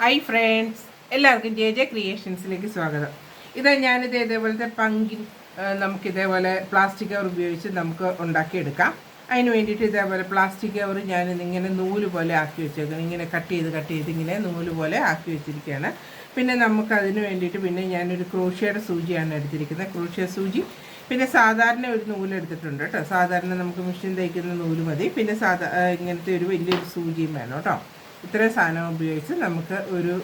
Hi friends എല്ലാവർക്കും J J ക്രിയേഷൻസിലേക്ക് സ്വാഗതം. ഇത് ഞാനിത് ഇതേപോലത്തെ പങ്കിൻ ആ, നമുക്ക് ഇതേപോലെ പ്ലാസ്റ്റിക് കവർ ഉപയോഗിച്ച് നമുക്ക് ഉണ്ടാക്കിയെടുക്കാം. അതിന് വേണ്ടിയിട്ട് ഇതേപോലെ പ്ലാസ്റ്റിക് കവർ ഞാൻ ഇങ്ങനെ നൂൽ പോലെ ആക്കി വെച്ചേക്കാം ഇങ്ങനെ കട്ട് ചെയ്ത് കട്ട് ചെയ്ത് ഇങ്ങനെ നൂൽ പോലെ ആക്കി വെച്ചിരിക്കുകയാണ്. പിന്നെ നമുക്ക് അതിന് വേണ്ടിയിട്ട് പിന്നെ ഞാനൊരു ക്രോഷ്യയുടെ സൂചിയാണ് എടുത്തിരിക്കുന്നത്. ക്രോഷ്യ സൂചി. പിന്നെ സാധാരണ ഒരു നൂൽ എടുത്തിട്ടുണ്ട് കേട്ടോ. സാധാരണ നമുക്ക് മെഷീൻ തയ്ക്കുന്ന നൂൽ മതി. പിന്നെ സാധാ ഇങ്ങനത്തെ ഒരു വലിയൊരു സൂചിയും വേണം കേട്ടോ. ഇത്രയും സാധനം ഉപയോഗിച്ച് നമുക്ക് ഒരു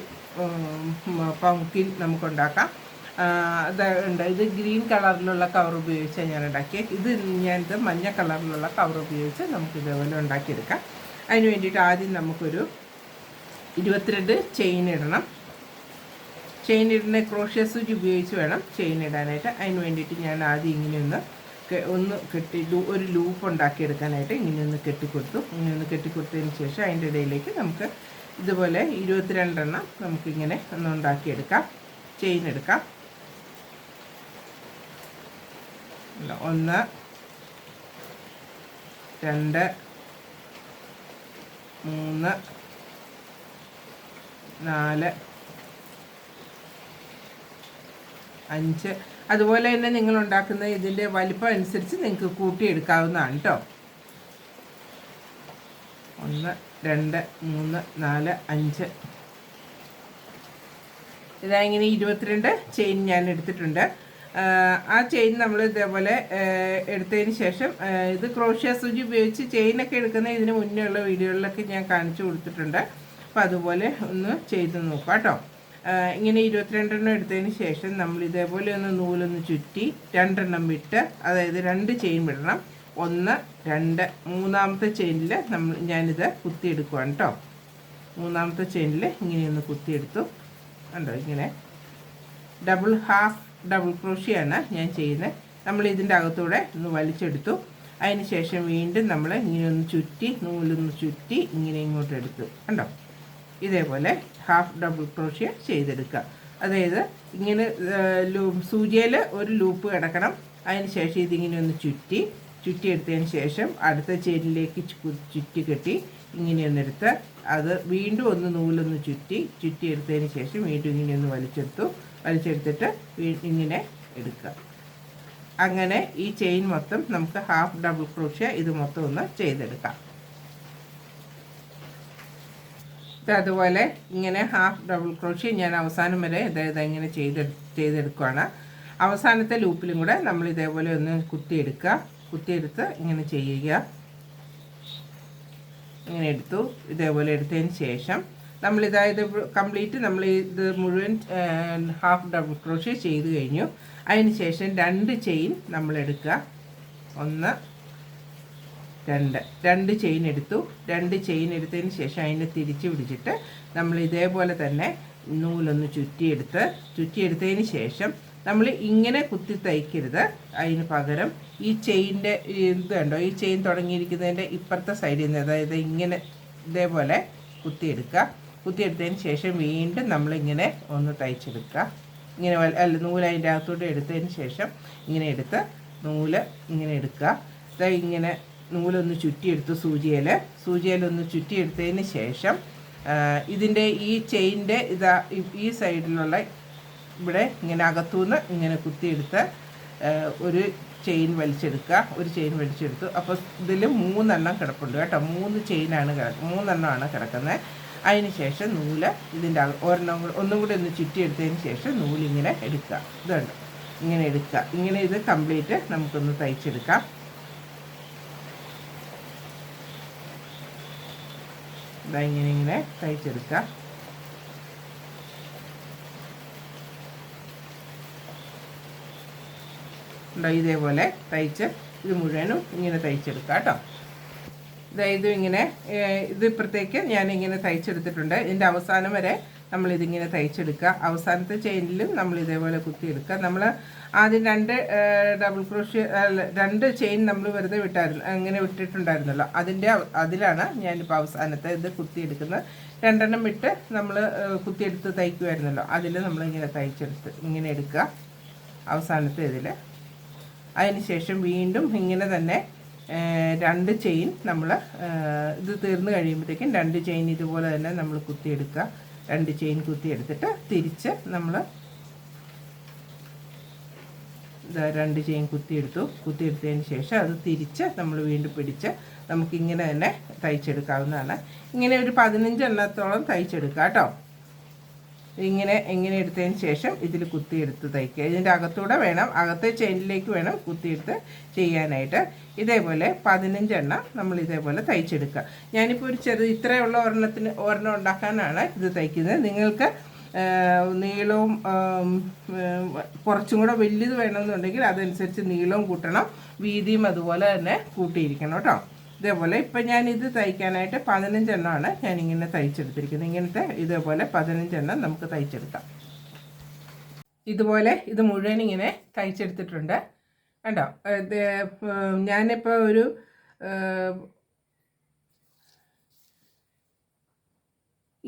പംകിൻ നമുക്കുണ്ടാക്കാം. ഉണ്ട്. ഇത് ഗ്രീൻ കളറിലുള്ള കവർ ഉപയോഗിച്ചാണ് ഞാൻ ഉണ്ടാക്കിയത് ഇത് ഞാനിത് മഞ്ഞ കളറിലുള്ള കവർ ഉപയോഗിച്ച് നമുക്ക് ഇതേപോലെ ഉണ്ടാക്കിയെടുക്കാം. അതിന് വേണ്ടിയിട്ട് ആദ്യം നമുക്കൊരു ഇരുപത്തിരണ്ട് ചെയിൻ ഇടണം. ചെയിൻ ഇടുന്ന ക്രോഷ്യ സൂചി ഉപയോഗിച്ച് വേണം ചെയിൻ ഇടാനായിട്ട്. അതിന് വേണ്ടിയിട്ട് ഞാൻ ആദ്യം ഇങ്ങനെ ഒന്ന് കെ- ഒന്ന് കെട്ടി ഒരു ലൂപ്പ് ഉണ്ടാക്കിയെടുക്കാനായിട്ട് ഇങ്ങനെ ഒന്ന് കെട്ടിക്കൊടുത്തു. ഇങ്ങനെ ഒന്ന് കെട്ടിക്കൊടുത്തതിന് ശേഷം അതിന്റെ ഇടയിലേക്ക് നമുക്ക് ഇതുപോലെ ഇരുപത്തിരണ്ടെണ്ണം നമുക്കിങ്ങനെ ഒന്ന് ഉണ്ടാക്കിയെടുക്കാം. ചെയിൻ എടുക്കാം. ഒന്ന് രണ്ട് മൂന്ന് നാല് അഞ്ച് അതുപോലെ തന്നെ നിങ്ങൾ ഉണ്ടാക്കുന്ന ഇതിന്റെ വലിപ്പം അനുസരിച്ച് നിങ്ങൾക്ക് കൂട്ടിയെടുക്കാവുന്നതാണ് കേട്ടോ ഒന്ന് രണ്ട് മൂന്ന് നാല് അഞ്ച്. ഇതാ ഇങ്ങനെ ഇരുപത്തിരണ്ട് ചെയിൻ ഞാൻ എടുത്തിട്ടുണ്ട്. ആ, ചെയിൻ നമ്മൾ ഇതേപോലെ എടുത്തതിന് ശേഷം ഇത് ക്രോഷ്യ സൂചി ഉപയോഗിച്ച് ചെയിനൊക്കെ എടുക്കുന്ന ഇതിന് മുന്നേ ഉള്ള വീഡിയോകളിലൊക്കെ ഞാൻ കാണിച്ചു കൊടുത്തിട്ടുണ്ട്. അപ്പോൾ അതുപോലെ ഒന്ന് ചെയ്ത് നോക്കാം കേട്ടോ ഇങ്ങനെ ഇരുപത്തിരണ്ടെണ്ണം എടുത്തതിന് ശേഷം നമ്മൾ ഇതേപോലെ ഒന്ന് നൂലൊന്ന് ചുറ്റി രണ്ടെണ്ണം വിട്ട് അതായത് രണ്ട് ചെയിൻ വിടണം. ഒന്ന് രണ്ട് മൂന്നാമത്തെ ചെയിനിൽ നമ്മൾ ഞാനിത് കുത്തിയെടുക്കുവാണ് കേട്ടോ മൂന്നാമത്തെ ചെയിനിൽ ഇങ്ങനെയൊന്ന് കുത്തിയെടുത്തു. കണ്ടോ ഇങ്ങനെ. ഡബിൾ ഹാഫ് ഡബിൾ ക്രോഷിയാണ് ഞാൻ ചെയ്യുന്നത്. നമ്മൾ ഇതിന്റെ അകത്തൂടെ ഒന്ന് വലിച്ചെടുത്തു. അതിന് ശേഷം വീണ്ടും നമ്മൾ ഇങ്ങനെയൊന്ന് ചുറ്റി നൂലൊന്ന് ചുറ്റി ഇങ്ങനെ ഇങ്ങോട്ട് എടുത്തു. കണ്ടോ? ഇതേപോലെ ഹാഫ് ഡബിൾ ക്രോഷ്യ ചെയ്തെടുക്കുക. അതായത് ഇങ്ങനെ സൂചിയിൽ ഒരു ലൂപ്പ് കിടക്കണം. അതിന് ശേഷം ഇതിങ്ങനെ ഒന്ന് ചുറ്റി ചുറ്റി എടുത്തതിന് ശേഷം അടുത്ത ചെയിനിലേക്ക് ചു- ചുറ്റി കെട്ടി ഇങ്ങനെ ഒന്നെടുത്ത് അത് വീണ്ടും ഒന്ന് നൂലൊന്ന് ചുറ്റി ചുറ്റി എടുത്തതിന് ശേഷം വീണ്ടും ഇങ്ങനെ ഒന്ന് വലിച്ചെടുത്തു. വലിച്ചെടുത്തിട്ട് ഇങ്ങനെ എടുക്കുക. അങ്ങനെ ഈ ചെയിൻ മൊത്തം നമുക്ക് ഹാഫ് ഡബിൾ ക്രോഷ്യ ഇത് മൊത്തം ഒന്ന് ചെയ്തെടുക്കാം. ഇത് അതുപോലെ ഇങ്ങനെ ഹാഫ് ഡബിൾ ക്രോഷ്യ ഞാൻ അവസാനം വരെ ഇതായത് ഇങ്ങനെ ചെയ്ത് ചെയ്തെടുക്കുകയാണ് അവസാനത്തെ ലൂപ്പിലും കൂടെ നമ്മൾ ഇതേപോലെ ഒന്ന് കുത്തിയെടുക്കുക. കുത്തിയെടുത്ത് ഇങ്ങനെ ചെയ്യുക. ഇങ്ങനെ എടുത്തു. ഇതേപോലെ എടുത്തതിന് ശേഷം നമ്മൾ ഇതായത് കംപ്ലീറ്റ് നമ്മൾ ഇത് മുഴുവൻ ഹാഫ് ഡബിൾ ക്രോഷ്യ ചെയ്ത് കഴിഞ്ഞു. അതിന് ശേഷം രണ്ട് ചെയിൻ നമ്മൾ എടുക്കുക. ഒന്ന് രണ്ട്. രണ്ട് ചെയിൻ എടുത്തു. രണ്ട് ചെയിൻ എടുത്തതിന് ശേഷം അതിനെ തിരിച്ച് പിടിച്ചിട്ട് നമ്മൾ ഇതേപോലെ തന്നെ നൂലൊന്ന് ചുറ്റിയെടുത്ത് ചുറ്റിയെടുത്തതിന് ശേഷം നമ്മൾ ഇങ്ങനെ കുത്തി തയ്ക്കരുത്. അതിന് പകരം ഈ ചെയിന്റെ ഇത് കണ്ടോ? ഈ ചെയിൻ തുടങ്ങിയിരിക്കുന്നതിന്റെ ഇപ്പുറത്തെ സൈഡിൽ നിന്ന് അതായത് ഇങ്ങനെ ഇതേപോലെ കുത്തിയെടുക്കുക. കുത്തിയെടുത്തതിന് ശേഷം വീണ്ടും നമ്മളിങ്ങനെ ഒന്ന് തയ്ച്ചെടുക്കുക. ഇങ്ങനെ അല്ല നൂൽ അതിന്റെ അകത്തോട്ട് എടുത്തതിന് ശേഷം ഇങ്ങനെ എടുത്ത് നൂൽ ഇങ്ങനെ എടുക്കുക. ഇങ്ങനെ നൂലൊന്ന് ചുറ്റിയെടുത്തു സൂചിയിൽ സൂചിയിലൊന്ന് ചുറ്റിയെടുത്തതിന് ശേഷം ഇതിന്റെ ഈ ചെയിന്റെ ഇതാ ഈ- സൈഡിലുള്ള ഇവിടെ ഇങ്ങനെ അകത്തുനിന്ന് ഇങ്ങനെ കുത്തിയെടുത്ത് ഒരു ചെയിൻ വലിച്ചെടുക്കുക. ഒരു ചെയിൻ വലിച്ചെടുത്തു. അപ്പോൾ ഇതിൽ മൂന്നെണ്ണം കിടപ്പുണ്ട് കേട്ടോ. മൂന്ന് ചെയിനാണ് മൂന്നെണ്ണമാണ് കിടക്കുന്നത് അതിന് ശേഷം നൂൽ ഇതിന്റെ ഒരെണ്ണം കൂടെ ഒന്നും കൂടി ഒന്ന് ചുറ്റിയെടുത്തതിന് ശേഷം നൂലിങ്ങനെ എടുക്കുക. ഇതുണ്ട്. ഇങ്ങനെ എടുക്കുക. ഇങ്ങനെ ഇത് കംപ്ലീറ്റ് നമുക്കൊന്ന് തയ്ച്ചെടുക്കാം. ഇതാ ഇങ്ങനെ ഇങ്ങനെ തയ്ച്ചെടുക്കുക ഇതേപോലെ തയ്ച്ച് ഇത് മുഴുവനും ഇങ്ങനെ തയ്ച്ചെടുക്കുക കേട്ടോ. ഇതായത് ഇങ്ങനെ ഇത് ഇപ്പുറത്തേക്ക് ഞാനിങ്ങനെ തയ്ച്ചെടുത്തിട്ടുണ്ട്. ഇതിന്റെ അവസാനം വരെ നമ്മൾ ഇതിങ്ങനെ തയ്ച്ചെടുക്കുക. അവസാനത്തെ ചെയിനിലും നമ്മൾ ഇതേപോലെ കുത്തിയെടുക്കുക. നമ്മൾ ആദ്യം രണ്ട് ഡബിൾ ക്രോഷ്യ രണ്ട് ചെയിൻ നമ്മൾ വെറുതെ വിട്ടായിരുന്നു അങ്ങനെ വിട്ടിട്ടുണ്ടായിരുന്നല്ലോ. അതിന്റെ അതിലാണ് ഞാനിപ്പോൾ അവസാനത്തെ ഇത് കുത്തിയെടുക്കുന്നത്. രണ്ടെണ്ണം വിട്ട് നമ്മൾ കുത്തിയെടുത്ത് തയ്ക്കുമായിരുന്നല്ലോ അതിൽ നമ്മളിങ്ങനെ തയ്ച്ചെടുത്ത് ഇങ്ങനെ എടുക്കുക. അവസാനത്തെ ഇതിൽ അതിനുശേഷം വീണ്ടും ഇങ്ങനെ തന്നെ രണ്ട് ചെയിൻ നമ്മൾ ഇത് തീർന്നു കഴിയുമ്പോഴത്തേക്കും രണ്ട് ചെയിൻ ഇതുപോലെ തന്നെ നമ്മൾ കുത്തിയെടുക്കുക. രണ്ട് ചെയിൻ കുത്തി എടുത്തിട്ട് തിരിച്ച് നമ്മൾ രണ്ട് ചെയിൻ കുത്തിയെടുത്തു കുത്തിയെടുത്തതിന് ശേഷം അത് തിരിച്ച് നമ്മൾ വീണ്ടും പിടിച്ച് നമുക്കിങ്ങനെ തന്നെ തയ്ച്ചെടുക്കാവുന്നതാണ്. ഇങ്ങനെ ഒരു പതിനഞ്ചെണ്ണത്തോളം തയ്ച്ചെടുക്കാം കേട്ടോ. ഇങ്ങനെ ഇങ്ങനെ എടുത്തതിന് ശേഷം ഇതിൽ കുത്തിയെടുത്ത് തയ്ക്കുക. ഇതിന്റെ അകത്തൂടെ വേണം അകത്തെ ചെയിനിലേക്ക് വേണം കുത്തിയെടുത്ത് ചെയ്യാനായിട്ട്. ഇതേപോലെ പതിനഞ്ചെണ്ണം നമ്മൾ ഇതേപോലെ തയ്ച്ചെടുക്കുക. ഞാനിപ്പോൾ ഒരു ചെറു ഇത്രയുള്ള ഒരെണ്ണത്തിന് ഒരെണ്ണം ഉണ്ടാക്കാനാണ് ഇത് തയ്ക്കുന്നത്. നിങ്ങൾക്ക് നീളവും കുറച്ചും കൂടെ വലിയത് വേണമെന്നുണ്ടെങ്കിൽ അതനുസരിച്ച് നീളവും കൂട്ടണം. വീതിയും അതുപോലെ തന്നെ കൂട്ടിയിരിക്കണം കേട്ടോ. ഇതേപോലെ ഇപ്പം ഞാൻ ഇത് തയ്ക്കാനായിട്ട് പതിനഞ്ചെണ്ണമാണ് ഞാനിങ്ങനെ തയ്ച്ചെടുത്തിരിക്കുന്നത്. ഇങ്ങനത്തെ ഇതേപോലെ പതിനഞ്ചെണ്ണം നമുക്ക് തയ്ച്ചെടുക്കാം. ഇതുപോലെ ഇത് മുഴുവൻ ഇങ്ങനെ തയ്ച്ചെടുത്തിട്ടുണ്ട്. കണ്ടോ? ഞാനിപ്പോൾ ഒരു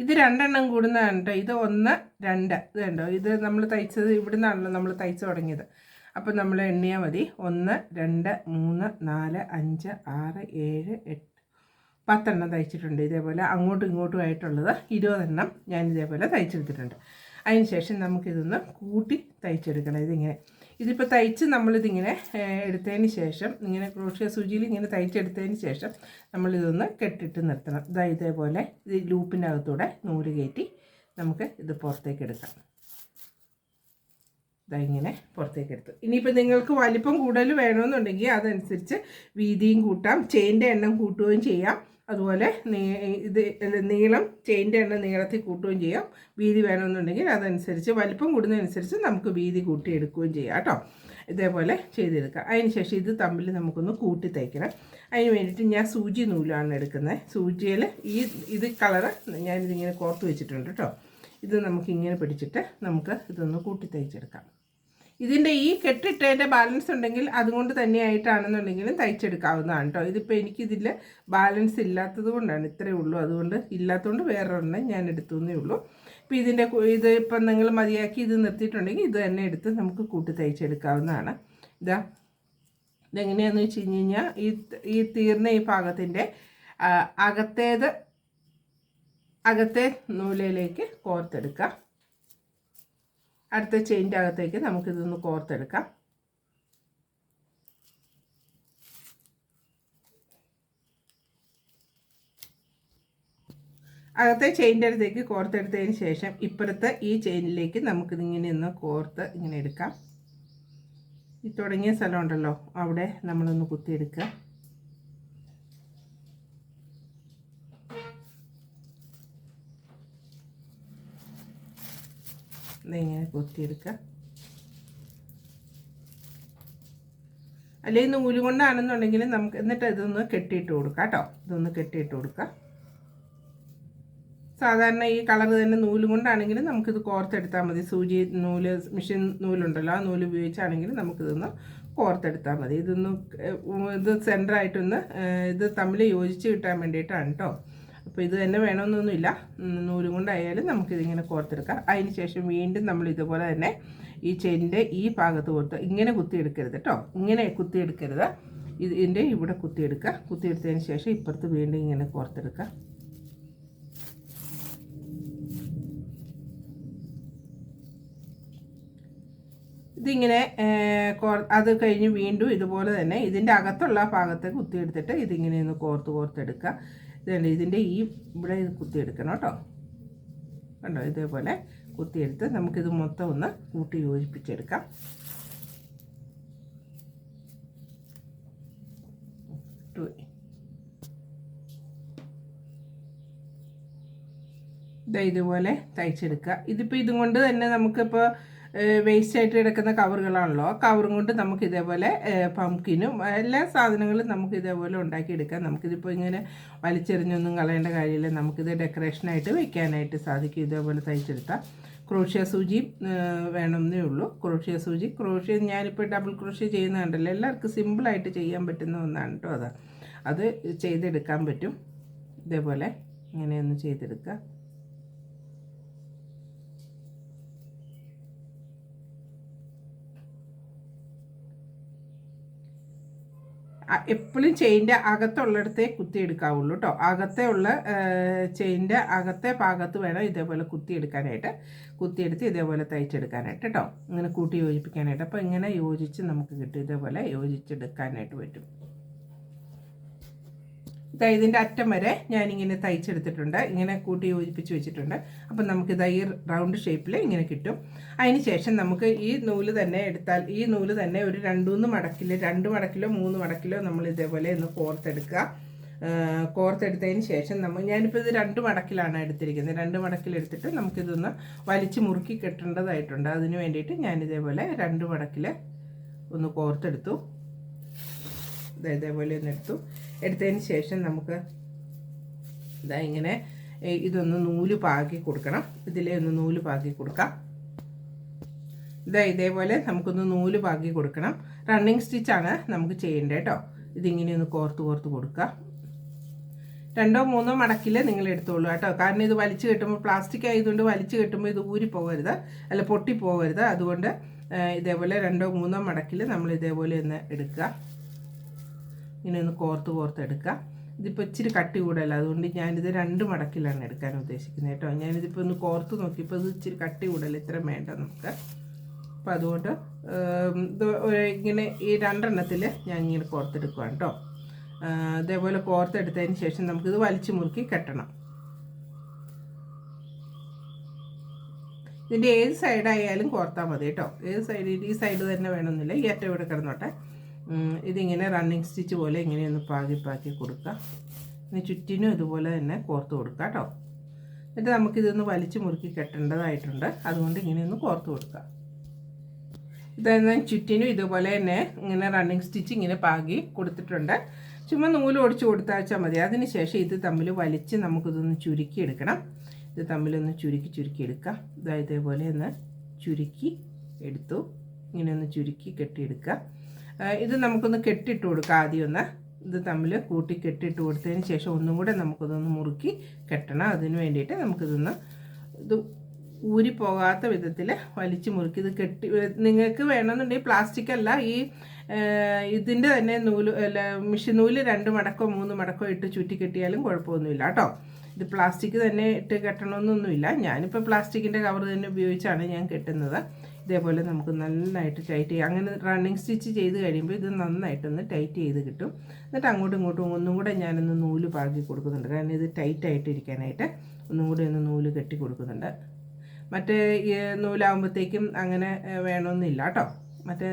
ഇത് രണ്ടെണ്ണം കൂടുന്നതാണ് കേട്ടോ. ഇത് ഒന്ന് രണ്ട്. ഇത് കണ്ടോ? ഇത് നമ്മൾ തയ്ച്ചത് ഇവിടുന്നാണല്ലോ നമ്മൾ തയ്ച്ചു തുടങ്ങിയത്. അപ്പോൾ നമ്മൾ എണ്ണിയാൽ മതി. ഒന്ന് രണ്ട് മൂന്ന് നാല് അഞ്ച് ആറ് ഏഴ് എട്ട്. പത്തെണ്ണം തയ്ച്ചിട്ടുണ്ട് ഇതേപോലെ അങ്ങോട്ടും ഇങ്ങോട്ടും ആയിട്ടുള്ളത് ഇരുപതെണ്ണം ഞാൻ ഇതേപോലെ തയ്ച്ചെടുത്തിട്ടുണ്ട്. അതിന് ശേഷം നമുക്കിതൊന്ന് കൂട്ടി തയ്ച്ചെടുക്കണം ഇതിങ്ങനെ. ഇതിപ്പോൾ തയ്ച്ച് നമ്മളിതിങ്ങനെ എടുത്തതിന് ശേഷം ഇങ്ങനെ ക്രോഷ്യ സൂചിയിൽ ഇങ്ങനെ തയ്ച്ചെടുത്തതിന് ശേഷം നമ്മളിതൊന്ന് കെട്ടിട്ട് നിർത്തണം. ഇതാ ഇതേപോലെ ഇത് ലൂപ്പിന്റെ അകത്തൂടെ നൂൽ കയറ്റി നമുക്ക് ഇത് പുറത്തേക്ക് എടുക്കാം. ഇങ്ങനെ പുറത്തേക്ക് എടുത്തു ഇനിയിപ്പോൾ നിങ്ങൾക്ക് വലിപ്പം കൂടുതൽ വേണമെന്നുണ്ടെങ്കിൽ അതനുസരിച്ച് വീതിയും കൂട്ടാം ചെയിന്റെ എണ്ണം കൂട്ടുകയും ചെയ്യാം. അതുപോലെ ഇത് നീളം ചെയിന്റെ എണ്ണം നീളത്തിൽ കൂട്ടുകയും ചെയ്യാം. വീതി വേണമെന്നുണ്ടെങ്കിൽ അതനുസരിച്ച് വലിപ്പം കൂടുന്നതനുസരിച്ച് നമുക്ക് വീതി കൂട്ടിയെടുക്കുകയും ചെയ്യാം കേട്ടോ. ഇതേപോലെ ചെയ്തെടുക്കാം. അതിന് ശേഷം ഇത് തമ്മിൽ നമുക്കൊന്ന് കൂട്ടി തയ്ക്കണം അതിന് വേണ്ടിയിട്ട് ഞാൻ സൂചി നൂലാണ് എടുക്കുന്നത്. സൂചിയിൽ ഈ ഇത് കളറ് ഞാനിതിങ്ങനെ കോർത്ത് വെച്ചിട്ടുണ്ട് കേട്ടോ. ഇത് നമുക്ക് ഇങ്ങനെ പിടിച്ചിട്ട് നമുക്ക് ഇതൊന്ന് കൂട്ടി തയ്ച്ചെടുക്കാം. ഇതിന്റെ ഈ കെട്ടിട്ടതിന്റെ ബാലൻസ് ഉണ്ടെങ്കിൽ അതുകൊണ്ട് തന്നെയായിട്ടാണെന്നുണ്ടെങ്കിലും തയ്ച്ചെടുക്കാവുന്നതാണ് കേട്ടോ ഇതിപ്പോൾ എനിക്കിതിൽ ബാലൻസ് ഇല്ലാത്തത് കൊണ്ടാണ് ഇത്രയേ ഉള്ളൂ. അതുകൊണ്ട് ഇല്ലാത്തതുകൊണ്ട് വേറൊരെണ്ണം ഞാൻ എടുത്തുന്നേ ഉള്ളൂ. ഇപ്പോൾ ഇതിന്റെ ഇത് ഇപ്പം നിങ്ങൾ മതിയാക്കി ഇത് നിർത്തിയിട്ടുണ്ടെങ്കിൽ ഇത് തന്നെ എടുത്ത് നമുക്ക് കൂട്ടി തയ്ച്ചെടുക്കാവുന്നതാണ്. ഇതാ ഇതെങ്ങനെയാണെന്ന് വെച്ച് കഴിഞ്ഞ് കഴിഞ്ഞാൽ ഈ ഈ തീർന്ന ഈ ഭാഗത്തിന്റെ അകത്തേത് അകത്തെ നൂലയിലേക്ക് കോർത്തെടുക്കാം. അടുത്ത ചെയിന്റെ അകത്തേക്ക് നമുക്കിതൊന്ന് കോർത്തെടുക്കാം. അകത്തെ ചെയിന്റെ അടുത്തേക്ക് കോർത്തെടുത്തതിന് ശേഷം ഇപ്പുറത്തെ ഈ ചെയിനിലേക്ക് നമുക്കിതിങ്ങനെ ഒന്ന് കോർത്ത് ഇങ്ങനെ എടുക്കാം. ഈ തുടങ്ങിയ സ്ഥലമുണ്ടല്ലോ അവിടെ നമ്മളൊന്ന് കുത്തിയെടുക്കുക. ഇങ്ങനെ കൊത്തിയെടുക്കുക അല്ലെങ്കിൽ നൂൽ കൊണ്ടാണെന്നുണ്ടെങ്കിൽ നമുക്ക് എന്നിട്ട് ഇതൊന്ന് കെട്ടിയിട്ട് കൊടുക്കാം കേട്ടോ. ഇതൊന്ന് കെട്ടിയിട്ട് കൊടുക്കുക സാധാരണ ഈ കളർ തന്നെ നൂൽ കൊണ്ടാണെങ്കിലും നമുക്കിത് കോർത്തെടുത്താൽ മതി. സൂചി നൂൽ മെഷീൻ നൂലുണ്ടല്ലോ ആ നൂൽ ഉപയോഗിച്ചാണെങ്കിലും നമുക്കിതൊന്ന് കോർത്തെടുത്താൽ മതി. ഇതൊന്ന് ഇത് സെന്ററായിട്ടൊന്ന് ഇത് തമ്മിൽ യോജിച്ച് കിട്ടാൻ വേണ്ടിയിട്ടാണ് കേട്ടോ അപ്പോൾ ഇത് തന്നെ വേണമെന്നൊന്നുമില്ല. നൂലും കൊണ്ടായാലും നമുക്കിതിങ്ങനെ കോർത്തെടുക്കാം. അതിന് ശേഷം വീണ്ടും നമ്മൾ ഇതുപോലെ തന്നെ ഈ ചെന്റെ ഈ ഭാഗത്ത് കൊടുത്ത് ഇങ്ങനെ കുത്തിയെടുക്കരുത് കേട്ടോ. ഇങ്ങനെ കുത്തിയെടുക്കരുത്. ഇതിന്റെ ഇവിടെ കുത്തിയെടുക്കുക. കുത്തിയെടുത്തതിന് ശേഷം ഇപ്പുറത്ത് വീണ്ടും ഇങ്ങനെ കോർത്തെടുക്കുക. ഇതിങ്ങനെ അത് കഴിഞ്ഞ് വീണ്ടും ഇതുപോലെ തന്നെ ഇതിന്റെ അകത്തുള്ള ഭാഗത്ത് കുത്തിയെടുത്തിട്ട് ഇതിങ്ങനെ ഒന്ന് കോർത്ത് കോർത്തെടുക്കുക ഇതുണ്ട് ഇതിന്റെ ഈ ഇവിടെ ഇത് കുത്തിയെടുക്കണം കേട്ടോ. കണ്ടോ ഇതേപോലെ കുത്തിയെടുത്ത് നമുക്കിത് മൊത്തം ഒന്ന് കൂട്ടി യോജിപ്പിച്ചെടുക്കാം. ഇതുപോലെ തയ്ച്ചെടുക്കുക. ഇതിപ്പോൾ ഇതും കൊണ്ട് തന്നെ നമുക്കിപ്പോൾ വേസ്റ്റ് ആയിട്ട് കിടക്കുന്ന കവറുകളാണല്ലോ ആ കവറും കൊണ്ട് നമുക്ക് ഇതേപോലെ പംകിനും എല്ലാ സാധനങ്ങളും നമുക്ക് ഇതേപോലെ ഉണ്ടാക്കിയെടുക്കാം. നമുക്കിതിപ്പോൾ ഇങ്ങനെ വലിച്ചെറിഞ്ഞൊന്നും കളയേണ്ട കാര്യമില്ല. നമുക്കിത് ഡെക്കറേഷനായിട്ട് വെക്കാനായിട്ട് സാധിക്കും. ഇതേപോലെ തയ്ച്ചെടുത്താൽ ക്രോഷ്യ സൂചി വേണമെന്നേ ഉള്ളൂ. ക്രോഷ്യ സൂചി ക്രോഷ്യ ഞാനിപ്പോൾ ഡബിൾ ക്രോഷ്യ ചെയ്യുന്ന കണ്ടല്ലോ എല്ലാവർക്കും സിമ്പിളായിട്ട് ചെയ്യാൻ പറ്റുന്ന ഒന്നാണ് കേട്ടോ അത്. അത് ചെയ്തെടുക്കാൻ പറ്റും. ഇതേപോലെ ഇങ്ങനെയൊന്ന് ചെയ്തെടുക്കുക. എപ്പോഴും ചെയിന്റെ അകത്തുള്ളിടത്തെ കുത്തിയെടുക്കാവുള്ളൂ കേട്ടോ അകത്തെ ഉള്ള ചെയിന്റെ അകത്തെ ഭാഗത്ത് വേണം ഇതേപോലെ കുത്തിയെടുക്കാനായിട്ട് കുത്തിയെടുത്ത് ഇതേപോലെ തയ്ച്ചെടുക്കാനായിട്ട് കേട്ടോ ഇങ്ങനെ കൂട്ടി യോജിപ്പിക്കാനായിട്ട്. അപ്പോൾ ഇങ്ങനെ യോജിച്ച് നമുക്ക് കിട്ടും. ഇതേപോലെ യോജിച്ചെടുക്കാനായിട്ട് പറ്റും. ഇതാ ഇതിന്റെ അറ്റം വരെ ഞാനിങ്ങനെ തയ്ച്ചെടുത്തിട്ടുണ്ട്. ഇങ്ങനെ കൂട്ടി യോജിപ്പിച്ച് വെച്ചിട്ടുണ്ട്. അപ്പം നമുക്കിത് ഈ റൗണ്ട് ഷേപ്പിൽ ഇങ്ങനെ കിട്ടും. അതിന് ശേഷം നമുക്ക് ഈ നൂൽ തന്നെ എടുത്താൽ ഈ നൂൽ തന്നെ ഒരു രണ്ടുമൂന്ന് മടക്കിൽ രണ്ട് മടക്കിലോ മൂന്ന് മടക്കിലോ നമ്മൾ ഇതേപോലെ ഒന്ന് കോർത്തെടുക്കുക. കോർത്തെടുത്തതിന് ശേഷം നമ്മൾ ഞാനിപ്പോൾ ഇത് രണ്ട് മടക്കിലാണ് എടുത്തിരിക്കുന്നത്. രണ്ട് മടക്കിലെടുത്തിട്ട് നമുക്കിതൊന്ന് വലിച്ച് മുറുക്കി കെട്ടേണ്ടതായിട്ടുണ്ട്. അതിന് വേണ്ടിയിട്ട് ഞാനിതേപോലെ രണ്ട് മടക്കിൽ ഒന്ന് കോർത്തെടുത്തു. ഇതേപോലെ ഒന്ന് എടുത്തു. എടുത്തതിന് ശേഷം നമുക്ക് ഇതാ ഇങ്ങനെ ഇതൊന്ന് നൂൽ പാകി കൊടുക്കണം. ഇതിലെ ഒന്ന് നൂൽ പാകി കൊടുക്കാം. ഇതാ ഇതേപോലെ നമുക്കൊന്ന് നൂൽ പാകി കൊടുക്കണം. റണ്ണിങ് സ്റ്റിച്ചാണ് നമുക്ക് ചെയ്യേണ്ടത് കേട്ടോ. ഇതിങ്ങനെ ഒന്ന് കോർത്ത് കോർത്ത് കൊടുക്കുക. രണ്ടോ മൂന്നോ മടക്കിൽ നിങ്ങൾ എടുത്തോളൂ കേട്ടോ. കാരണം ഇത് വലിച്ചു കെട്ടുമ്പോൾ പ്ലാസ്റ്റിക് ആയതുകൊണ്ട് വലിച്ചു കെട്ടുമ്പോൾ ഇത് ഊരി പോകരുത്. അല്ല പൊട്ടി പോകരുത്. അതുകൊണ്ട് ഇതേപോലെ രണ്ടോ മൂന്നോ മടക്കിൽ നമ്മൾ ഇതേപോലെ ഒന്ന് എടുക്കുക. ഇങ്ങനെ ഒന്ന് കോർത്ത് കോർത്ത് എടുക്കുക ഇതിപ്പോൾ ഇച്ചിരി കട്ടി കൂടല്ല? അതുകൊണ്ട് ഞാനിത് രണ്ട് മടക്കിലാണ് എടുക്കാൻ ഉദ്ദേശിക്കുന്നത് കേട്ടോ. ഞാനിതിപ്പോൾ ഒന്ന് കോർത്ത് നോക്കിയപ്പോൾ ഇത് ഇച്ചിരി കട്ടി കൂടല്ല? ഇത്രയും വേണ്ട നമുക്ക്. അപ്പോൾ അതുകൊണ്ട് ഇങ്ങനെ ഈ രണ്ടെണ്ണത്തിൽ ഞാൻ ഇങ്ങനെ കോർത്തെടുക്കുകയാണ് കേട്ടോ ഇതേപോലെ കോർത്തെടുത്തതിന് ശേഷം നമുക്കിത് വലിച്ചു മുറുക്കി കെട്ടണം. ഇതിന്റെ ഏത് സൈഡായാലും കോർത്താൽ മതി കേട്ടോ. ഏത് സൈഡ്? ഈ സൈഡ് തന്നെ വേണമെന്നില്ല. ഈ അറ്റം ഇവിടെ കിടന്നോട്ടെ. ഇതിങ്ങനെ റണ്ണിങ് സ്റ്റിച്ച് പോലെ ഇങ്ങനെ ഒന്ന് പാകി പാക്കി കൊടുക്കുക ഇനി ചുറ്റിനും ഇതുപോലെ തന്നെ കോർത്ത് കൊടുക്കുക കേട്ടോ. എന്നിട്ട് നമുക്കിതൊന്ന് വലിച്ചു മുറുക്കി കെട്ടേണ്ടതായിട്ടുണ്ട്. അതുകൊണ്ട് ഇങ്ങനെ ഒന്ന് കോർത്ത് കൊടുക്കുക ഇതെന്നാൽ ചുറ്റിനും ഇതുപോലെ തന്നെ ഇങ്ങനെ റണ്ണിങ് സ്റ്റിച്ച് ഇങ്ങനെ പാകി കൊടുത്തിട്ടുണ്ട്. ചുമ്മാ നൂൽ ഒടിച്ച് കൊടുത്താച്ചാൽ മതി. അതിനുശേഷം ഇത് തമ്മിൽ വലിച്ച് നമുക്കിതൊന്ന് ചുരുക്കി എടുക്കണം. ഇത് തമ്മിലൊന്ന് ചുരുക്കി ചുരുക്കി എടുക്കാം. ഇതാ ഇതേപോലെ ഒന്ന് ചുരുക്കി എടുത്തു. ഇങ്ങനെ ഒന്ന് ചുരുക്കി കെട്ടിയെടുക്കുക ഇത് നമുക്കൊന്ന് കെട്ടിട്ട് കൊടുക്കാം. ആദ്യം ഒന്ന് ഇത് തമ്മിൽ കൂട്ടി കെട്ടിട്ട് കൊടുത്തതിന് ശേഷം ഒന്നും കൂടെ നമുക്കിതൊന്ന് മുറുക്കി കെട്ടണം. അതിന് വേണ്ടിയിട്ട് നമുക്കിതൊന്ന് ഇത് ഊരി പോകാത്ത വിധത്തിൽ വലിച്ചു മുറുക്കി ഇത് കെട്ടി നിങ്ങൾക്ക് വേണമെന്നുണ്ടെങ്കിൽ പ്ലാസ്റ്റിക് അല്ല ഈ ഇതിന്റെ തന്നെ നൂൽ അല്ല മിഷൻ നൂൽ രണ്ട് മടക്കോ മൂന്ന് മടക്കോ ഇട്ട് ചുറ്റി കെട്ടിയാലും കുഴപ്പമൊന്നുമില്ല കേട്ടോ. ഇത് പ്ലാസ്റ്റിക് തന്നെ ഇട്ട് കെട്ടണമെന്നൊന്നുമില്ല. ഞാനിപ്പോൾ പ്ലാസ്റ്റിക്കിന്റെ കവർ തന്നെ ഉപയോഗിച്ചാണ് ഞാൻ കെട്ടുന്നത്. ഇതേപോലെ നമുക്ക് നന്നായിട്ട് ടൈറ്റ് ചെയ്യാം. അങ്ങനെ റണ്ണിങ് സ്റ്റിച്ച് ചെയ്ത് കഴിയുമ്പോൾ ഇത് നന്നായിട്ടൊന്ന് ടൈറ്റ് ചെയ്ത് കിട്ടും. എന്നിട്ട് അങ്ങോട്ടും ഇങ്ങോട്ടും ഒന്നും കൂടെ ഞാനൊന്ന് നൂൽ പാകി കൊടുക്കുന്നുണ്ട്. കാരണം ഇത് ടൈറ്റായിട്ട് ഇരിക്കാനായിട്ട് ഒന്നും കൂടെ ഒന്ന് നൂൽ കെട്ടി കൊടുക്കുന്നുണ്ട്. മറ്റേ നൂലാകുമ്പോഴത്തേക്കും അങ്ങനെ വേണമെന്നില്ല കേട്ടോ. മറ്റേ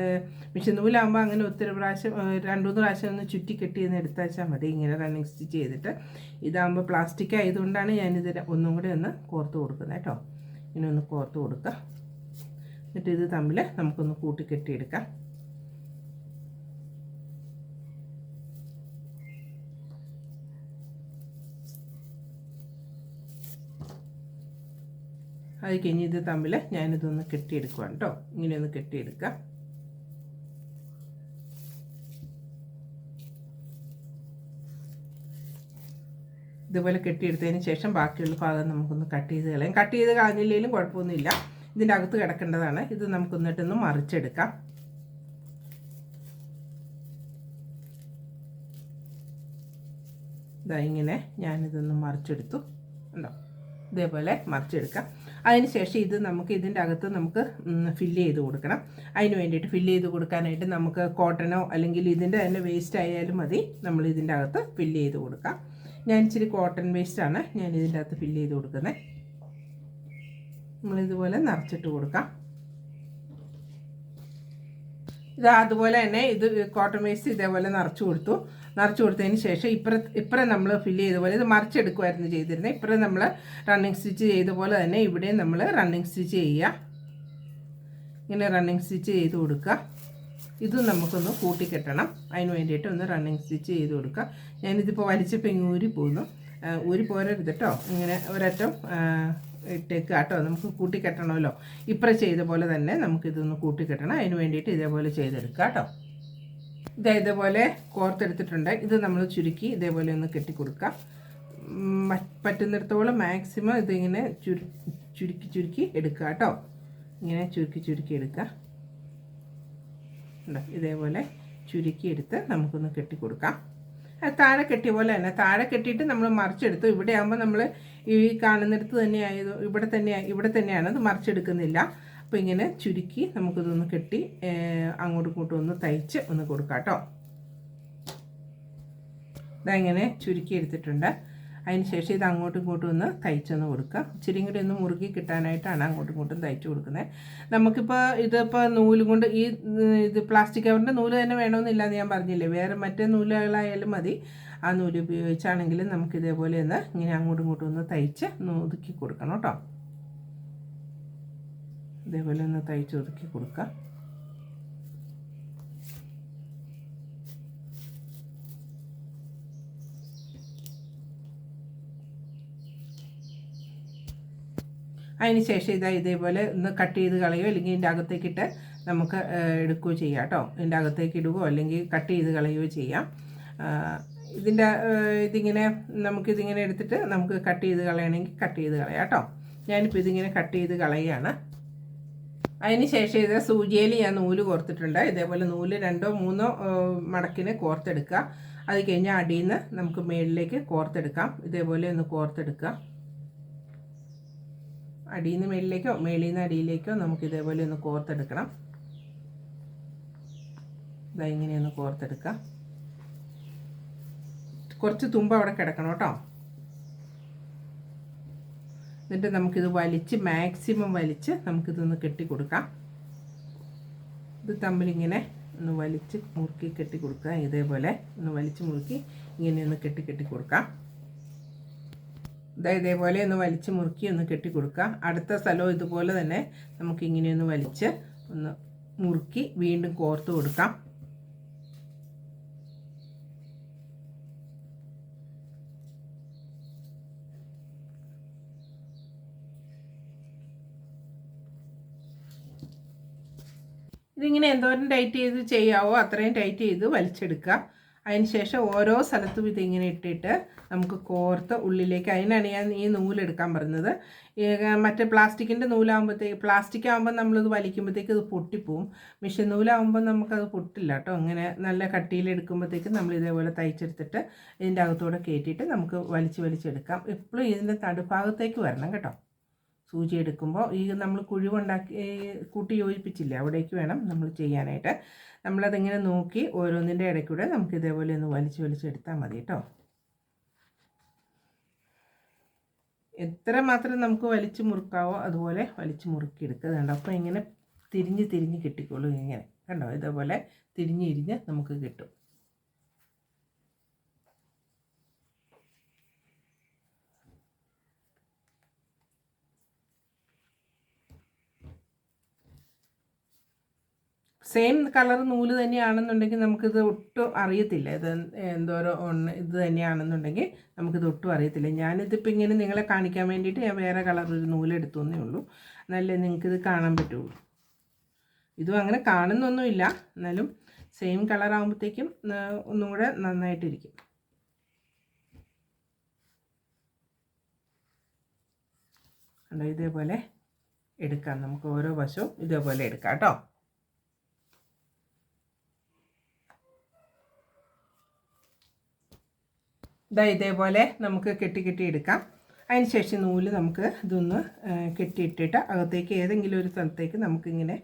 മിഷൻ നൂലാകുമ്പോൾ അങ്ങനെ ഒത്തിരി പ്രാവശ്യം രണ്ടു മൂന്ന് പ്രാവശ്യം ഒന്ന് ചുറ്റി കെട്ടി എന്ന് എടുത്താച്ചാൽ മതി. ഇങ്ങനെ റണ്ണിങ് സ്റ്റിച്ച് ചെയ്തിട്ട് ഇതാകുമ്പോൾ പ്ലാസ്റ്റിക് ആയതുകൊണ്ടാണ് ഞാനിത് ഒന്നും കൂടെ ഒന്ന് കോർത്ത് കൊടുക്കുന്നത് കേട്ടോ. ഇങ്ങനെ ഒന്ന് കോർത്ത് കൊടുക്കുക എന്നിട്ട് ഇത് തമ്മിൽ നമുക്കൊന്ന് കൂട്ടി കെട്ടിയെടുക്കാം. അത് കഴിഞ്ഞ് ഇത് തമ്മിൽ ഞാനിതൊന്ന് കെട്ടിയെടുക്കുവാണ് കേട്ടോ. ഇങ്ങനെയൊന്ന് കെട്ടിയെടുക്കാം. ഇതുപോലെ കെട്ടിയെടുത്തതിന് ശേഷം ബാക്കിയുള്ള ഭാഗം നമുക്കൊന്ന് കട്ട് ചെയ്ത് കളയാം. കട്ട് ചെയ്ത് കളഞ്ഞില്ലെങ്കിലും കുഴപ്പമൊന്നുമില്ല. ഇതിന്റെ അകത്ത് കിടക്കേണ്ടതാണ്. ഇത് നമുക്ക് എന്നിട്ടൊന്ന് മറിച്ചെടുക്കാം. ഇതാ ഇങ്ങനെ ഞാനിതൊന്ന് മറിച്ചെടുത്തു. ഉണ്ടോ ഇതേപോലെ മറിച്ചെടുക്കാം. അതിനുശേഷം ഇത് നമുക്ക് ഇതിന്റെ അകത്ത് നമുക്ക് ഫില്ല് ചെയ്ത് കൊടുക്കണം. അതിന് വേണ്ടിയിട്ട് ഫില്ല് ചെയ്ത് കൊടുക്കാനായിട്ട് നമുക്ക് കോട്ടനോ അല്ലെങ്കിൽ ഇതിന്റെ തന്നെ വേസ്റ്റ് ആയാലും മതി. നമ്മൾ ഇതിന്റെ അകത്ത് ഫില്ല് ചെയ്ത് കൊടുക്കാം. ഞാൻ ഇച്ചിരി കോട്ടൺ വേസ്റ്റാണ് ഞാൻ ഇതിന്റെ അകത്ത് ഫില്ല് ചെയ്ത് കൊടുക്കുന്നത്. നമ്മളിതുപോലെ നിറച്ചിട്ട് കൊടുക്കാം. ഇത് അതുപോലെ തന്നെ ഇത് കോട്ടൺ വേസ്റ്റ് ഇതേപോലെ നിറച്ചു കൊടുത്തു. നിറച്ചു കൊടുത്തതിന് ശേഷം ഇപ്പുറ ഇപ്പുറം നമ്മൾ ഫില്ല് ചെയ്ത പോലെ ഇത് മറിച്ചെടുക്കുമായിരുന്നു ചെയ്തിരുന്നത് ഇപ്പുറം നമ്മൾ റണ്ണിങ് സ്റ്റിച്ച് ചെയ്ത പോലെ തന്നെ ഇവിടെയും നമ്മൾ റണ്ണിങ് സ്റ്റിച്ച് ചെയ്യുക. ഇങ്ങനെ റണ്ണിങ് സ്റ്റിച്ച് ചെയ്ത് കൊടുക്കുക. ഇതും നമുക്കൊന്ന് കൂട്ടിക്കെട്ടണം. അതിന് വേണ്ടിയിട്ട് ഒന്ന് റണ്ണിങ് സ്റ്റിച്ച് ചെയ്ത് കൊടുക്കുക. ഞാനിതിപ്പോൾ വലിച്ചപ്പോൾ ഇങ്ങ് ഊരി പോകുന്നു ഊരി പോരരുത് കേട്ടോ ഇങ്ങനെ ഒരറ്റം ഇട്ടേക്കുക കേട്ടോ. നമുക്ക് കൂട്ടിക്കെട്ടണമല്ലോ. ഇപ്പറ ചെയ്ത പോലെ തന്നെ നമുക്കിതൊന്ന് കൂട്ടിക്കെട്ടണം. അതിന് വേണ്ടിയിട്ട് ഇതേപോലെ ചെയ്തെടുക്കുക കേട്ടോ. ഇത് ഇതേപോലെ കോർത്തെടുത്തിട്ടുണ്ട് ഇത് നമ്മൾ ചുരുക്കി ഇതേപോലെ ഒന്ന് കെട്ടിക്കൊടുക്കാം. പറ്റുന്നിടത്തോളം മാക്സിമം ഇതിങ്ങനെ ചുരു ചുരുക്കി ചുരുക്കി എടുക്കുക കേട്ടോ. ഇങ്ങനെ ചുരുക്കി ചുരുക്കി എടുക്കുക ഇതേപോലെ ചുരുക്കി എടുത്ത് നമുക്കൊന്ന് കെട്ടിക്കൊടുക്കാം. താഴെ കെട്ടിയ പോലെ തന്നെ. താഴെ കെട്ടിയിട്ട് നമ്മൾ മറിച്ചെടുത്തു. ഇവിടെ ആകുമ്പോൾ നമ്മൾ ഈ കാണുന്നിടത്ത് തന്നെ ആയത് ഇവിടെ തന്നെ ഇവിടെ തന്നെയാണ് അത് മറിച്ചെടുക്കുന്നില്ല. അപ്പോൾ ഇങ്ങനെ ചുരുക്കി നമുക്കിതൊന്ന് കെട്ടി അങ്ങോട്ടും ഇങ്ങോട്ടും ഒന്ന് തയ്ച്ച് ഒന്ന് കൊടുക്കാം കേട്ടോ. ഇതങ്ങനെ ചുരുക്കി എടുത്തിട്ടുണ്ട്. അതിന് ശേഷം ഇത് അങ്ങോട്ടും ഇങ്ങോട്ടും ഒന്ന് തയ്ച്ചൊന്ന് കൊടുക്കുക. ഇച്ചിരി കൂടി ഒന്ന് മുറുകി കിട്ടാനായിട്ടാണ് അങ്ങോട്ടും ഇങ്ങോട്ടും തയ്ച്ചു കൊടുക്കുന്നത്. നമുക്കിപ്പോൾ ഇതിപ്പോൾ നൂൽ കൊണ്ട് ഈ ഇത് പ്ലാസ്റ്റിക് കവറിന്റെ നൂൽ തന്നെ വേണമെന്നില്ല എന്ന് ഞാൻ പറഞ്ഞില്ലേ? വേറെ മറ്റേ നൂലുകളായാലും മതി. ആ നൂൽ ഉപയോഗിച്ചാണെങ്കിലും നമുക്ക് ഇതേപോലെ ഒന്ന് ഇങ്ങനെ അങ്ങോട്ടും ഇങ്ങോട്ടും ഒന്ന് തയ്ച്ച് ഒതുക്കി കൊടുക്കണം കേട്ടോ. ഇതേപോലെ ഒന്ന് തയ്ച്ച് ഒതുക്കി കൊടുക്കുക. അതിന് ശേഷം ഇതാ ഇതേപോലെ ഒന്ന് കട്ട് ചെയ്ത് കളയോ അല്ലെങ്കിൽ ഇതിന്റെ അകത്തേക്കിട്ട് നമുക്ക് എടുക്കുകയോ ചെയ്യാം കേട്ടോ. ഇതിന്റെ അകത്തേക്ക് ഇടുകയോ അല്ലെങ്കിൽ കട്ട് ചെയ്ത് കളയുകയോ ചെയ്യാം. ഇതിന്റെ ഇതിങ്ങനെ നമുക്കിതിങ്ങനെ എടുത്തിട്ട് നമുക്ക് കട്ട് ചെയ്ത് കളയണമെങ്കിൽ കട്ട് ചെയ്ത് കളയാം കേട്ടോ. ഞാനിപ്പോൾ ഇതിങ്ങനെ കട്ട് ചെയ്ത് കളയുകയാണ്. ശേഷം ഇത് സൂചിയിൽ ഞാൻ നൂൽ കോർത്തിട്ടുണ്ട്. ഇതേപോലെ നൂൽ രണ്ടോ മൂന്നോ മടക്കിന് കോർത്തെടുക്കുക. അത് കഴിഞ്ഞാൽ അടിയിൽ നിന്ന് നമുക്ക് മേളിലേക്ക് കോർത്തെടുക്കാം. ഇതേപോലെ ഒന്ന് കോർത്തെടുക്കുക. അടിയിൽ നിന്ന് മേളിലേക്കോ മേളിൽ നിന്ന് അടിയിലേക്കോ നമുക്ക് ഇതേപോലെ ഒന്ന് കോർത്തെടുക്കണം. ഇതാ ഇങ്ങനെയൊന്ന് കോർത്തെടുക്കാം കുറച്ച് തുമ്പ് അവിടെ കിടക്കണം കേട്ടോ. എന്നിട്ട് നമുക്കിത് വലിച്ച് മാക്സിമം വലിച്ച് നമുക്കിതൊന്ന് കെട്ടി കൊടുക്കാം ഇത് തമ്മിലിങ്ങനെ ഒന്ന് വലിച്ച് മുറുക്കി കെട്ടി കൊടുക്കുക ഇതേപോലെ ഒന്ന് വലിച്ച് മുറുക്കി ഇങ്ങനെ ഒന്ന് കെട്ടി കെട്ടി കൊടുക്കാം ഇതേപോലെ ഒന്ന് വലിച്ച് മുറുക്കി ഒന്ന് കെട്ടി കൊടുക്കുക. അടുത്ത സ്ഥലവും ഇതുപോലെ തന്നെ നമുക്ക് ഇങ്ങനെ ഒന്ന് വലിച്ച് ഒന്ന് മുറുക്കി വീണ്ടും കോർത്ത് കൊടുക്കാം. ഇതിങ്ങനെ എന്തോരം ടൈറ്റ് ചെയ്ത് ചെയ്യാവോ അത്രയും ടൈറ്റ് ചെയ്ത് വലിച്ചെടുക്കുക. അതിന് ശേഷം ഓരോ സ്ഥലത്തും ഇതിങ്ങനെ ഇട്ടിട്ട് നമുക്ക് കോർത്ത് ഉള്ളിലേക്ക് അതിനാണ് ഞാൻ ഈ നൂലെടുക്കാൻ പറഞ്ഞത്. മറ്റേ പ്ലാസ്റ്റിക്കിന്റെ നൂലാകുമ്പോഴത്തേക്ക് പ്ലാസ്റ്റിക് ആകുമ്പോൾ നമ്മളിത് വലിക്കുമ്പോഴത്തേക്ക് ഇത് പൊട്ടിപ്പോവും. മിഷൻ നൂലാകുമ്പോൾ നമുക്കത് പൊട്ടില്ല കേട്ടോ. അങ്ങനെ നല്ല കട്ടിയിലെടുക്കുമ്പോഴത്തേക്ക് നമ്മൾ ഇതേപോലെ തയ്ച്ചെടുത്തിട്ട് ഇതിന്റെ അകത്തൂടെ കയറ്റിയിട്ട് നമുക്ക് വലിച്ച് വലിച്ചെടുക്കാം എപ്പോഴും ഇതിന്റെ നടുഭാഗത്തേക്ക് വരണം കേട്ടോ. സൂചി എടുക്കുമ്പോൾ ഈ നമ്മൾ കുഴിവുണ്ടാക്കി കൂട്ടി യോജിപ്പിച്ചില്ല അവിടേക്ക് വേണം നമ്മൾ ചെയ്യാനായിട്ട്. നമ്മളതിങ്ങനെ നോക്കി ഓരോന്നിന്റെ ഇടയ്ക്കൂടെ നമുക്ക് ഇതേപോലെ ഒന്ന് വലിച്ച് വലിച്ചെടുത്താൽ മതി കേട്ടോ. എത്ര മാത്രം നമുക്ക് വലിച്ചു മുറുക്കാവോ അതുപോലെ വലിച്ചു മുറുക്കി എടുക്കുക. കണ്ടോ? അപ്പോൾ ഇങ്ങനെ തിരിഞ്ഞ് തിരിഞ്ഞ് കിട്ടിക്കോളും ഇങ്ങനെ. കണ്ടോ? ഇതേപോലെ തിരിഞ്ഞ് ഇരിഞ്ഞ് നമുക്ക് കിട്ടും. സെയിം കളർ നൂൽ തന്നെയാണെന്നുണ്ടെങ്കിൽ നമുക്കിത് ഒട്ടും അറിയത്തില്ല. ഇത് എന്തോരോ ഒന്ന് ഇത് തന്നെയാണെന്നുണ്ടെങ്കിൽ നമുക്കിത് ഒട്ടും അറിയത്തില്ല. ഞാനിതിപ്പോൾ ഇങ്ങനെ നിങ്ങളെ കാണിക്കാൻ വേണ്ടിയിട്ട് ഞാൻ വേറെ കളർ ഒരു നൂലെടുത്തു എന്നേ ഉള്ളൂ. എന്നാലേ നിങ്ങൾക്കിത് കാണാൻ പറ്റുള്ളൂ. ഇതും അങ്ങനെ കാണുന്നൊന്നുമില്ല. എന്നാലും സെയിം കളർ ആകുമ്പോഴത്തേക്കും ഒന്നും കൂടെ നന്നായിട്ടിരിക്കും. കണ്ടോ? ഇതേപോലെ എടുക്കാം. നമുക്ക് ഓരോ വശവും ഇതേപോലെ എടുക്കാം കേട്ടോ. ഇതാ ഇതേപോലെ നമുക്ക് കെട്ടി കെട്ടി എടുക്കാം. അതിന് ശേഷം നൂൽ നമുക്ക് ഇതൊന്ന് കെട്ടിയിട്ടിട്ട് അകത്തേക്ക് ഏതെങ്കിലും ഒരു സ്ഥലത്തേക്ക് നമുക്കിങ്ങനെ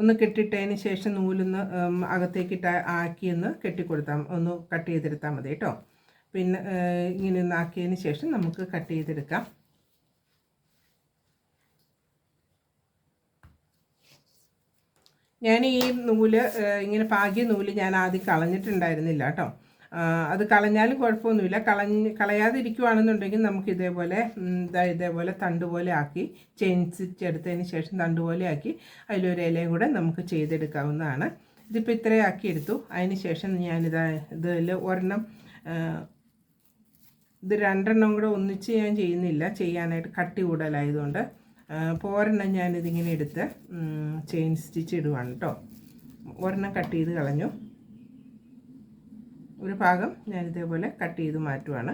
ഒന്ന് കെട്ടിയിട്ടതിന് ശേഷം നൂലൊന്ന് അകത്തേക്ക് ഇട്ട ആക്കി ഒന്ന് കെട്ടിക്കൊടുത്താൽ ഒന്ന് കട്ട് ചെയ്തെടുത്താൽ മതി കേട്ടോ. പിന്നെ ഇങ്ങനെ ഒന്ന് ആക്കിയതിന് ശേഷം നമുക്ക് കട്ട് ചെയ്തെടുക്കാം. ഞാൻ ഈ നൂൽ ഇങ്ങനെ പാകിയ നൂൽ ഞാൻ ആദ്യം കളഞ്ഞിട്ടുണ്ടായിരുന്നില്ല കേട്ടോ. അത് കളഞ്ഞാലും കുഴപ്പമൊന്നുമില്ല. കളഞ്ഞ് കളയാതിരിക്കുവാണെന്നുണ്ടെങ്കിൽ നമുക്ക് ഇതേപോലെ ഇതേപോലെ തണ്ട് പോലെ ആക്കി ചെയിൻസിച്ചെടുത്തതിന് ശേഷം തണ്ട് പോലെ ആക്കി അതിലൊരു ഇലയും കൂടെ നമുക്ക് ചെയ്തെടുക്കാവുന്നതാണ്. ഇതിപ്പോൾ ഇത്രയും ആക്കി എടുത്തു. അതിന് ശേഷം ഞാനിതാ ഇതിൽ ഒരെണ്ണം ഇത് രണ്ടെണ്ണം കൂടെ ഒന്നിച്ച് ഞാൻ ചെയ്യുന്നില്ല. ചെയ്യാനായിട്ട് കട്ടി കൂടുതലായതുകൊണ്ട് അപ്പോൾ ഒരെണ്ണം ഞാനിതിങ്ങനെ എടുത്ത് ചെയിൻ സ്റ്റിച്ച് ഇടുവാണ് കേട്ടോ ഒരെണ്ണം കട്ട് ചെയ്ത് കളഞ്ഞു. ഒരു ഭാഗം ഞാൻ ഇതേപോലെ കട്ട് ചെയ്ത് മാറ്റുവാണ്.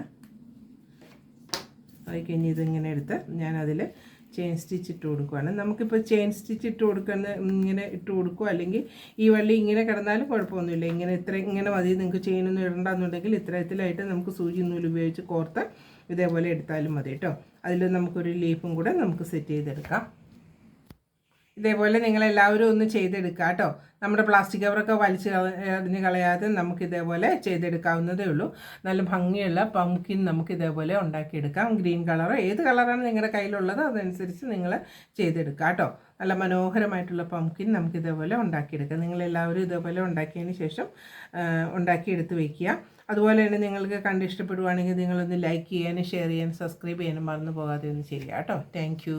അത് കഴിഞ്ഞ് ഇതിങ്ങനെ എടുത്ത് ഞാനതിൽ ചെയിൻ സ്റ്റിച്ച് ഇട്ട് കൊടുക്കുവാണ്. നമുക്കിപ്പോൾ ചെയിൻ സ്റ്റിച്ച് ഇട്ട് കൊടുക്കുന്ന ഇങ്ങനെ ഇട്ട് കൊടുക്കുക അല്ലെങ്കിൽ ഈ വള്ളി ഇങ്ങനെ കിടന്നാലും കുഴപ്പമൊന്നുമില്ല. ഇങ്ങനെ ഇത്ര ഇങ്ങനെ മതി നിങ്ങൾക്ക് ചെയിനൊന്നും ഇടണ്ടെന്നുണ്ടെങ്കിൽ ഇത്തരത്തിലായിട്ട് നമുക്ക് സൂചി നൂൽ ഉപയോഗിച്ച് കോർത്ത് ഇതേപോലെ എടുത്താലും മതി കേട്ടോ. അതിൽ നമുക്കൊരു ലീഫും കൂടെ നമുക്ക് സെറ്റ് ചെയ്തെടുക്കാം. ഇതേപോലെ നിങ്ങളെല്ലാവരും ഒന്ന് ചെയ്തെടുക്കുക കേട്ടോ. നമ്മുടെ പ്ലാസ്റ്റിക് കവറൊക്കെ വലിച്ച് എറിഞ്ഞ് കളയാതെ നമുക്ക് ഇതേപോലെ ചെയ്തെടുക്കാവുന്നതേ ഉള്ളൂ. നല്ല ഭംഗിയുള്ള പംകിൻ നമുക്ക് ഇതേപോലെ ഉണ്ടാക്കിയെടുക്കാം. ഗ്രീൻ കളറോ ഏത് കളറാണ് നിങ്ങളുടെ കയ്യിലുള്ളത് അതനുസരിച്ച് നിങ്ങൾ ചെയ്തെടുക്കുക കേട്ടോ. നല്ല മനോഹരമായിട്ടുള്ള പംകിൻ നമുക്ക് ഇതേപോലെ ഉണ്ടാക്കിയെടുക്കാം. നിങ്ങളെല്ലാവരും ഇതേപോലെ ഉണ്ടാക്കിയതിന് ശേഷം ഉണ്ടാക്കിയെടുത്ത് വയ്ക്കുക അതുപോലെ തന്നെ നിങ്ങൾക്ക് കണ്ട് ഇഷ്ടപ്പെടുവാണെങ്കിൽ നിങ്ങളൊന്ന് ലൈക്ക് ചെയ്യാനും ഷെയർ ചെയ്യാനും സബ്സ്ക്രൈബ് ചെയ്യാനും മറന്നു പോകാതെ ഒന്ന് ചെയ്യുക കേട്ടോ. താങ്ക്